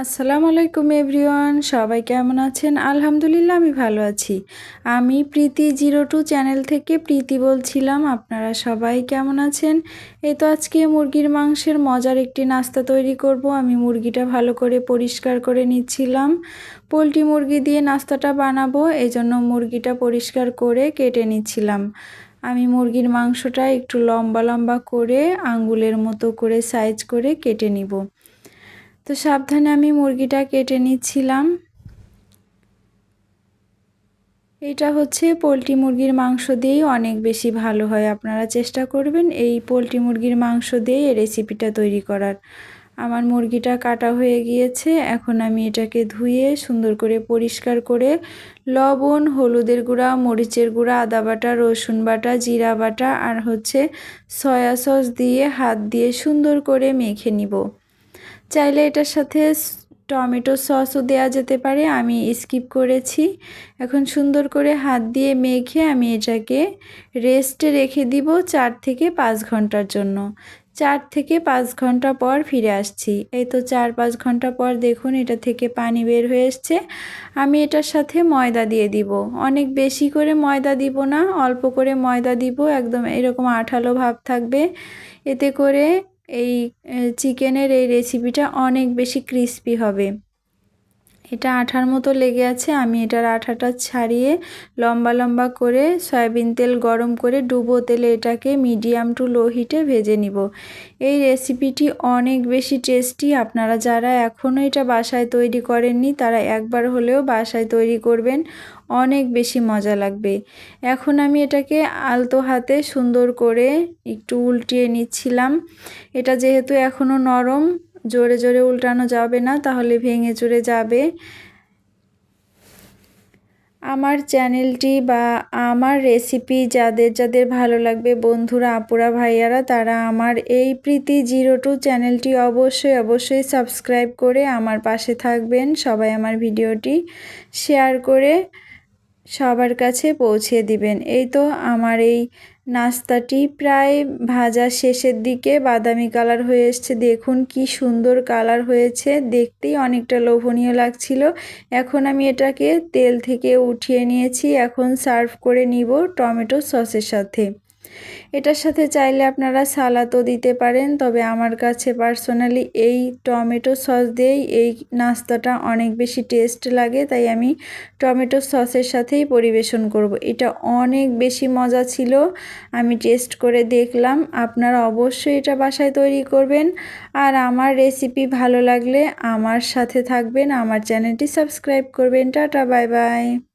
আসসালামু আলাইকুম এভরিওয়ান, সবাই কেমন আছেন? আলহামদুলিল্লাহ, আমি ভালো আছি। আমি প্রীতি জিরো টু চ্যানেল থেকে প্রীতি বলছিলাম, আপনারা সবাই কেমন আছেন? এই তো আজকে মুরগির মাংসের মজার একটি নাস্তা তৈরি করব। আমি মুরগিটা ভালো করে পরিষ্কার করে নিচ্ছিলাম। পোলট্রি মুরগি দিয়ে নাস্তাটা বানাবো এই জন্য মুরগিটা পরিষ্কার করে কেটে নিচ্ছিলাম। আমি মুরগির মাংসটা একটু লম্বা লম্বা করে আঙ্গুলের মতো করে সাইজ করে কেটে নিব। তো সাবধানে আমি মুরগিটা কেটে নিচ্ছিলাম। এটা হচ্ছে পোলট্রি মুরগির মাংস দিয়েই অনেক বেশি ভালো হয়। আপনারা চেষ্টা করবেন এই পোলট্রি মুরগির মাংস দিয়ে রেসিপিটা তৈরি করার। আমার মুরগিটা কাটা হয়ে গিয়েছে। এখন আমি এটাকে ধুয়ে সুন্দর করে পরিষ্কার করে লবণ, হলুদের গুঁড়া, মরিচের গুঁড়া, আদা বাটা, রসুন বাটা, জিরা বাটা আর হচ্ছে সয়া সস দিয়ে হাত দিয়ে সুন্দর করে মেখে নিব। চাইলে এটার সাথে টমেটো সসও দেওয়া যেতে পারে, আমি স্কিপ করেছি। এখন সুন্দর করে হাত দিয়ে মেখে আমি এটাকে রেস্টে রেখে দিব চার থেকে পাঁচ ঘণ্টার জন্য। চার থেকে পাঁচ ঘণ্টা পর ফিরে আসছি। এই তো চার পাঁচ ঘণ্টা পর দেখুন এটা থেকে পানি বের হয়ে এসছে। আমি এটার সাথে ময়দা দিয়ে দিব। অনেক বেশি করে ময়দা দিব না, অল্প করে ময়দা দিব, একদম এরকম আঠালো ভাব থাকবে। এতে করে এই চিকেনের এই রেসিপিটা অনেক বেশি ক্রিস্পি হবে। এটা আঠার মতো লেগে আছে। আমি এটার আঠাটা ছাড়িয়ে লম্বা লম্বা করে সয়াবিন তেল গরম করে ডুবো তেলে এটাকে মিডিয়াম টু লো হিটে ভেজে নিব। এই রেসিপিটি অনেক বেশি টেস্টি। আপনারা যারা এখনও এটা বাসায় তৈরি করেননি, তারা একবার হলেও বাসায় তৈরি করবেন। অনেক বেশি মজা লাগবে। এখন আমি এটাকে আলতো হাতে সুন্দর করে একটু উল্টিয়ে নিচ্ছিলাম। এটা যেহেতু এখনও নরম জোরে জোরে উল্টানো যাবে না, তাহলে ভেঙে চুরে যাবে। আমার চ্যানেলটি বা আমার রেসিপি যাদের যাদের ভালো লাগবে, বন্ধুরা, আপুরা, ভাইয়ারা, তারা আমার এই প্রীতি জিরো টু চ্যানেলটি অবশ্যই অবশ্যই সাবস্ক্রাইব করে আমার পাশে থাকবেন। সবাই আমার ভিডিওটি শেয়ার করে সবার কাছে পৌঁছে দিবেন। এই তো আমার এই নাস্তাটি প্রায় ভাজা শেষের দিকে বাদামি কালার হয়ে এসছে। দেখুন কি সুন্দর কালার হয়েছে। দেখতেই অনেকটা লোভনীয় লাগছিল। এখন আমি এটাকে তেল থেকে উঠিয়ে নিয়েছি। এখন সার্ভ করে নিব টমেটো সসের সাথে। এটার সাথে চাইলে আপনারা সালাদও দিতে পারেন, তবে আমার কাছে পার্সোনালি এই টমেটো সস দিয়েই এই নাস্তাটা অনেক বেশি টেস্ট লাগে, তাই আমি টমেটো সসের সাথেই পরিবেশন করব। এটা অনেক বেশি মজা ছিল, আমি টেস্ট করে দেখলাম, আপনারা অবশ্যই এটা বাসায় তৈরি করবেন, আর আমার রেসিপি ভালো লাগলে আমার সাথে থাকবেন, আমার চ্যানেলটি সাবস্ক্রাইব করবেন, টাটা, বাই বাই